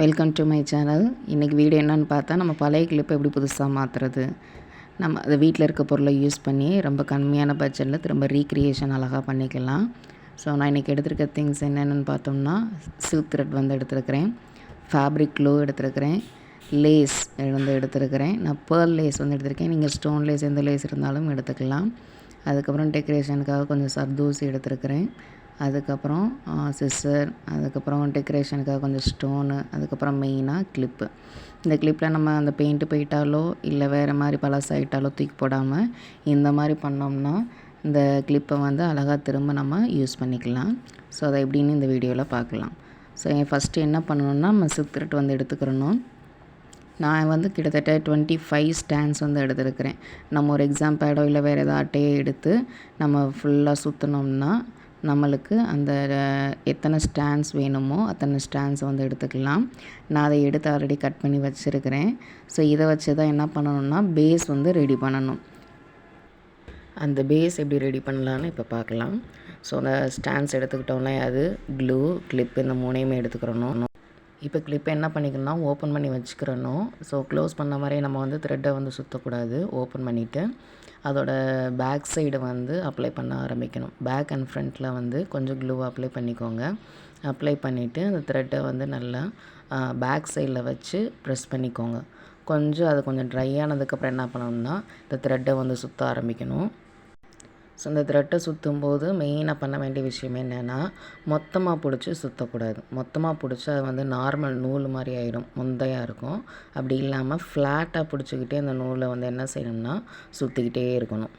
Welcome to my channel இன்றைக்கி video என்னென்னு பார்த்தா நம்ம பழைய கிளிப்பை எப்படி புதுசாக மாற்றுறது நம்ம அதை வீட்டில் இருக்க பொருளை யூஸ் பண்ணி ரொம்ப கம்மியான பட்ஜெட்டில் திரும்ப ரீக்ரியேஷன் அழகாக பண்ணிக்கலாம். ஸோ நான் இன்றைக்கி எடுத்திருக்க திங்ஸ் என்னென்னு பார்த்தோம்னா சில்க் த்ரெட் வந்து எடுத்துருக்கிறேன். ஃபேப்ரிக் க்ளூ எடுத்துருக்கிறேன். லேஸ் வந்து எடுத்துருக்கிறேன். நான் பேர்ல் லேஸ் வந்து எடுத்திருக்கேன். நீங்கள் ஸ்டோன் லேஸ் எந்த லேஸ் இருந்தாலும் எடுத்துக்கலாம். அதுக்கப்புறம் டெக்கரேஷனுக்காக கொஞ்சம் சர்தூசி எடுத்துருக்கிறேன். அதுக்கப்புறம் சிஸ்ஸர் அதுக்கப்புறம் டெக்கரேஷனுக்காக கொஞ்சம் ஸ்டோனு அதுக்கப்புறம் மெயினாக கிளிப்பு இந்த கிளிப்பில் நம்ம அந்த பெயிண்ட்டு போயிட்டாலோ இல்லை வேறு மாதிரி பழசாயிட்டாலோ தூக்கி போடாமல் இந்த மாதிரி பண்ணோம்னா இந்த கிளிப்பை வந்து அழகாக திரும்ப நம்ம யூஸ் பண்ணிக்கலாம். ஸோ அதை எப்படின்னு இந்த வீடியோவில் பார்க்கலாம். ஸோ என் ஃபஸ்ட்டு என்ன பண்ணணும்னா நம்ம சில்க் வந்து எடுத்துக்கிறணும். நான் வந்து கிட்டத்தட்ட டுவெண்ட்டி ஃபைவ் ஸ்டாண்ட்ஸ் வந்து எடுத்துருக்கிறேன். நம்ம ஒரு எக்ஸாம் பேடோ இல்லை வேறு எதாவது அட்டையோ எடுத்து நம்ம ஃபுல்லாக சுற்றினோம்னா நம்மளுக்கு அந்த எத்தனை ஸ்டாண்ட்ஸ் வேணுமோ அத்தனை ஸ்டாண்ட்ஸ் வந்து எடுத்துக்கலாம். நான் அதை எடுத்து ஆல்ரெடி கட் பண்ணி வச்சுருக்கிறேன். ஸோ இதை வச்சு தான் என்ன பண்ணணும்னா பேஸ் வந்து ரெடி பண்ணணும். அந்த பேஸ் எப்படி ரெடி பண்ணலான்னு இப்போ பார்க்கலாம். ஸோ அந்த ஸ்டாண்ட்ஸ் எடுத்துக்கிட்டோம்னா அது க்ளூ கிளிப் இந்த மூணையுமே எடுத்துக்கிறணும். இப்போ கிளிப்பை என்ன பண்ணிக்கணும்னா ஓப்பன் பண்ணி வச்சுக்கிறணும். ஸோ க்ளோஸ் பண்ண மாதிரி நம்ம வந்து த்ரெட்டை வந்து சுற்றக்கூடாது ஓப்பன் பண்ணிவிட்டு அதோட பேக் சைடு வந்து அப்ளை பண்ண ஆரம்பிக்கணும். பேக் அண்ட் ஃப்ரண்ட்டில் வந்து கொஞ்சம் க்ளூ அப்ளை பண்ணிக்கோங்க. அப்ளை பண்ணிவிட்டு அந்த த்ரெட்டை வந்து நல்லா பேக் சைடில் வச்சு ப்ரெஸ் பண்ணிக்கோங்க. கொஞ்சம் அது கொஞ்சம் ட்ரை ஆனதுக்கப்புறம் என்ன பண்ணணும்னா இந்த த்ரெட்டை வந்து சுற்ற ஆரம்பிக்கணும். ஸோ இந்த த்ரெட்டை சுற்றும் போது மெயினாக பண்ண வேண்டிய விஷயம் என்னென்னா மொத்தமாக பிடிச்சி சுற்றக்கூடாது மொத்தமாக பிடிச்சி அது வந்து நார்மல் நூல் மாதிரி ஆகிடும் முந்தையாக இருக்கும். அப்படி இல்லாமல் ஃப்ளாட்டாக பிடிச்சிக்கிட்டே அந்த நூலை வந்து என்ன செய்யணும்னா சுற்றிக்கிட்டே இருக்கணும்.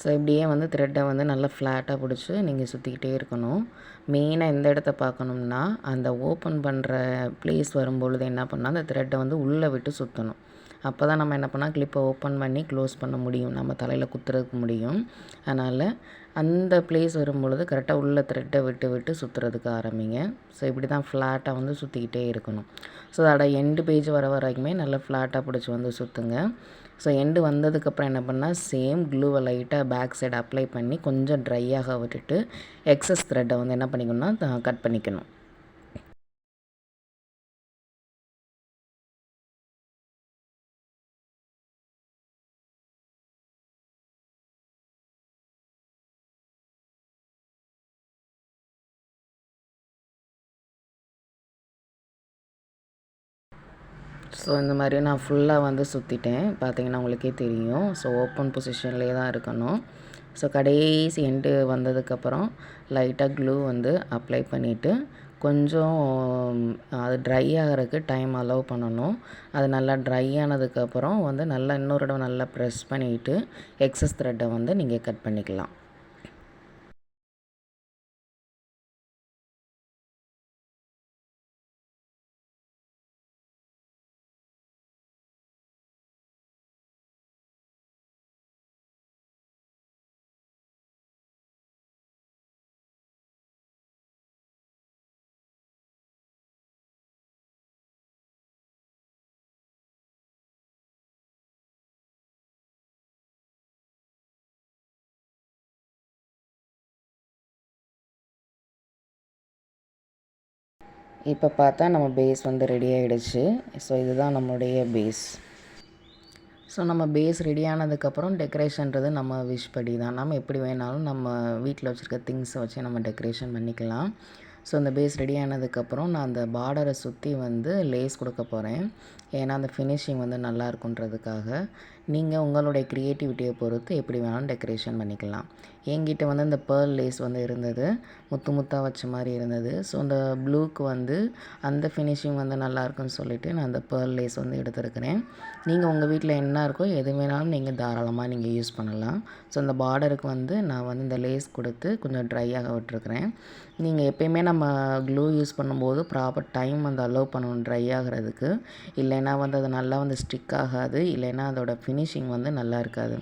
ஸோ இப்படியே வந்து த்ரெட்டை வந்து நல்லா ஃப்ளாட்டாக பிடிச்சி நீங்கள் சுற்றிக்கிட்டே இருக்கணும். மெயினாக எந்த இடத்த பார்க்கணும்னா அந்த ஓப்பன் பண்ணுற ப்ளேஸ் வரும்பொழுது என்ன பண்ணால் அந்த த்ரெட்டை வந்து உள்ளே விட்டு சுற்றணும் அப்போ தான் நம்ம என்ன பண்ணால் கிளிப்பை ஓப்பன் பண்ணி க்ளோஸ் பண்ண முடியும். நம்ம தலையில் குத்துறதுக்கு முடியும். அதனால் அந்த பிளேஸ் வரும்பொழுது கரெக்டாக உள்ள த்ரெட்டை விட்டு விட்டு சுற்றுறதுக்கு ஆரம்பிங்க. ஸோ இப்படி தான் ஃப்ளாட்டாக வந்து சுற்றிக்கிட்டே இருக்கணும். ஸோ அதோட எண்டு பேஜ் வர வரைக்குமே நல்லா ஃப்ளாட்டாக பிடிச்சி வந்து சுற்றுங்க ஸோ எண்டு வந்ததுக்கப்புறம் என்ன பண்ணால் சேம் க்ளூவை லைட்டாக பேக் சைடு அப்ளை பண்ணி கொஞ்சம் ட்ரையாக விட்டுட்டு எக்ஸஸ் த்ரெட்டை வந்து என்ன பண்ணிக்கணும்னா கட் பண்ணிக்கணும். ஸோ இந்த மாதிரி நான் ஃபுல்லாக வந்து சுற்றிட்டேன் பார்த்தீங்கன்னா உங்களுக்கே தெரியும். ஸோ ஓப்பன் பொசிஷன்லேயே தான் இருக்கணும். ஸோ கடைசி எண்டு வந்ததுக்கப்புறம் லைட்டாக க்ளூ வந்து அப்ளை பண்ணிவிட்டு கொஞ்சம் அது ட்ரை ஆகிறதுக்கு டைம் அலோவ் பண்ணணும். அது நல்லா ட்ரை ஆனதுக்கப்புறம் வந்து நல்லா இன்னொரு இடம் நல்லா ப்ரெஸ் பண்ணிவிட்டு எக்ஸஸ் த்ரெட்டை வந்து நீங்கள் கட் பண்ணிக்கலாம். இப்போ பார்த்தா நம்ம பேஸ் வந்து ரெடி ஆகிடுச்சு ஸோ இதுதான் நம்மளுடைய பேஸ் ஸோ நம்ம பேஸ் ரெடி ஆனதுக்கப்புறம் டெக்கரேஷன்றது நம்ம விஷ் படி தான். நம்ம எப்படி வேணாலும் நம்ம வீட்டில் வச்சுருக்க திங்ஸை வச்சு நம்ம டெக்கரேஷன் பண்ணிக்கலாம். ஸோ அந்த பேஸ் ரெடி ஆனதுக்கப்புறம் நான் அந்த பார்டரை சுற்றி வந்து லேஸ் கொடுக்க போகிறேன் ஏன்னா அந்த ஃபினிஷிங் வந்து நல்லா இருக்குன்றதுக்காக நீங்கள் உங்களுடைய க்ரியேட்டிவிட்டியை பொறுத்து எப்படி வேணாலும் டெக்கரேஷன் பண்ணிக்கலாம். என்கிட்ட வந்து அந்த பேர்ல் லேஸ் வந்து இருந்தது. முத்து முத்தாக வச்ச மாதிரி இருந்தது. ஸோ அந்த ப்ளூக்கு வந்து அந்த ஃபினிஷிங் வந்து நல்லாயிருக்குன்னு சொல்லிவிட்டு நான் அந்த பேர்ல் லேஸ் வந்து எடுத்துருக்கிறேன். நீங்கள் உங்கள் வீட்டில் என்ன இருக்கோ எது வேணாலும் நீங்கள் தாராளமாக நீங்கள் யூஸ் பண்ணலாம். ஸோ அந்த பார்டருக்கு வந்து நான் வந்து இந்த லேஸ் கொடுத்து கொஞ்சம் ட்ரையாக விட்டுருக்குறேன். நீங்கள் எப்பயுமே நம்ம க்ளூ யூஸ் பண்ணும்போது ப்ராப்பர் டைம் வந்து அலோவ் பண்ணணும் ட்ரை ஆகிறதுக்கு. இல்லைன்னா வந்து அது நல்லா வந்து ஸ்டிக் ஆகாது. இல்லைன்னா அதோடய ஃபினிஷிங் வந்து நல்லா இருக்காது.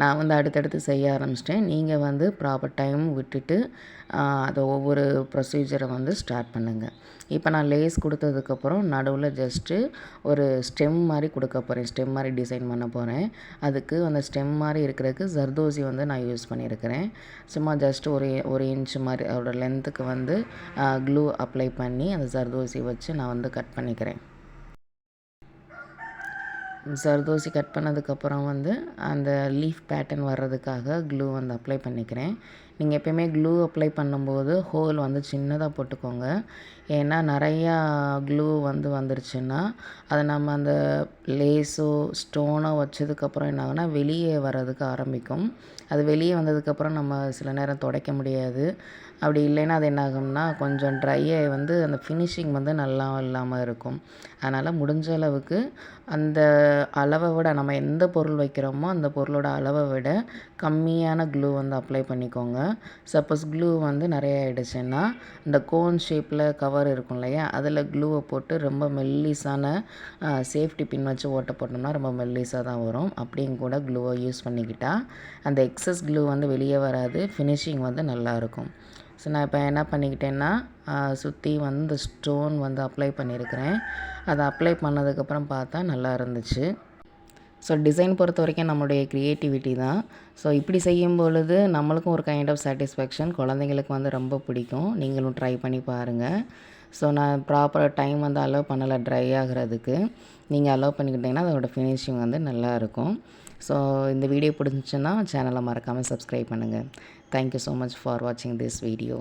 நான் வந்து அடுத்தடுத்து செய்ய ஆரம்பிச்சிட்டேன். நீங்கள் வந்து ப்ராப்பர் டைம் விட்டுட்டு அதை ஒவ்வொரு ப்ரொசீஜரை வந்து ஸ்டார்ட் பண்ணுங்கள் இப்போ நான் லேஸ் கொடுத்ததுக்கப்புறம் நடுவில் ஜஸ்ட்டு ஒரு ஸ்டெம் மாதிரி கொடுக்க போகிறேன் ஸ்டெம் மாதிரி டிசைன் பண்ண போகிறேன் அதுக்கு அந்த ஸ்டெம் மாதிரி இருக்கிறதுக்கு ஜர்தோசி வந்து நான் யூஸ் பண்ணியிருக்கிறேன் சும்மா ஜஸ்ட் ஒரு ஒரு இன்ச் மாதிரி அதோடய லென்த்துக்கு வந்து க்ளூ அப்ளை பண்ணி அந்த ஜர்தோசி வச்சு நான் வந்து கட் பண்ணிக்கிறேன். ஜர்தோசி கட் பண்ணதுக்கப்புறம் வந்து அந்த லீஃப் பேட்டர்ன் வர்றதுக்காக க்ளூ வந்து அப்ளை பண்ணிக்கிறேன். நீங்கள் எப்பயுமே க்ளூ அப்ளை பண்ணும்போது ஹோல் வந்து சின்னதாக போட்டுக்கோங்க. ஏன்னா நிறையா க்ளூ வந்து வந்துருச்சுன்னா அதை நம்ம அந்த லேஸோ ஸ்டோனோ வச்சதுக்கப்புறம் என்ன ஆகுனா வெளியே வர்றதுக்கு ஆரம்பிக்கும். அது வெளியே வந்ததுக்கப்புறம் நம்ம சில நேரம் துடைக்க முடியாது. அப்படி இல்லைன்னா அது என்னாகும்னா கொஞ்சம் ட்ரை ஆகி வந்து அந்த ஃபினிஷிங் வந்து நல்லா இல்லாமல் இருக்கும். அதனால் முடிஞ்ச அளவுக்கு அந்த அளவை விட நம்ம எந்த பொருள் வைக்கிறோமோ அந்த பொருளோட அளவை விட கம்மியான க்ளூ வந்து அப்ளை பண்ணிக்கோங்க. சப்போஸ் க்ளூ வந்து நிறைய ஆகிடுச்சுன்னா இந்த கோன் ஷேப்பில் கவர் இருக்கும் இல்லையா? அதில் க்ளூவை போட்டு ரொம்ப மெல்லிஸான சேஃப்டி பின் வச்சு ஓட்ட போட்டோம்னா ரொம்ப மெல்லிஸாக தான் வரும். அப்படியும் கூட க்ளூவை யூஸ் பண்ணிக்கிட்டால் அந்த எக்ஸஸ் க்ளூ வந்து வெளியே வராது ஃபினிஷிங் வந்து நல்லாயிருக்கும் ஸோ நான் இப்போ என்ன பண்ணிக்கிட்டேன்னா சுற்றி வந்து ஸ்டோன் வந்து அப்ளை பண்ணியிருக்கிறேன் அதை அப்ளை பண்ணதுக்கப்புறம் பார்த்தா நல்லா இருந்துச்சு. ஸோ டிசைன் பொறுத்த வரைக்கும் நம்மளுடைய க்ரியேட்டிவிட்டி தான். ஸோ இப்படி செய்யும் பொழுது நம்மளுக்கும் ஒரு கைண்ட் ஆஃப் சாட்டிஸ்ஃபேக்ஷன் குழந்தைங்களுக்கு வந்து ரொம்ப பிடிக்கும். நீங்களும் ட்ரை பண்ணி பாருங்கள் ஸோ நான் ப்ராப்பராக டைம் வந்து அலோவ் பண்ணலை ட்ரை ஆகிறதுக்கு. நீங்கள் அலோவ் பண்ணிக்கிட்டிங்கன்னா அதோடய ஃபினிஷிங் வந்து நல்லாயிருக்கும். ஸோ இந்த வீடியோ பிடிச்சிச்சின்னா சேனலை மறக்காமல் சப்ஸ்கிரைப் பண்ணுங்கள் thank you so much for வாட்சிங் திஸ் வீடியோ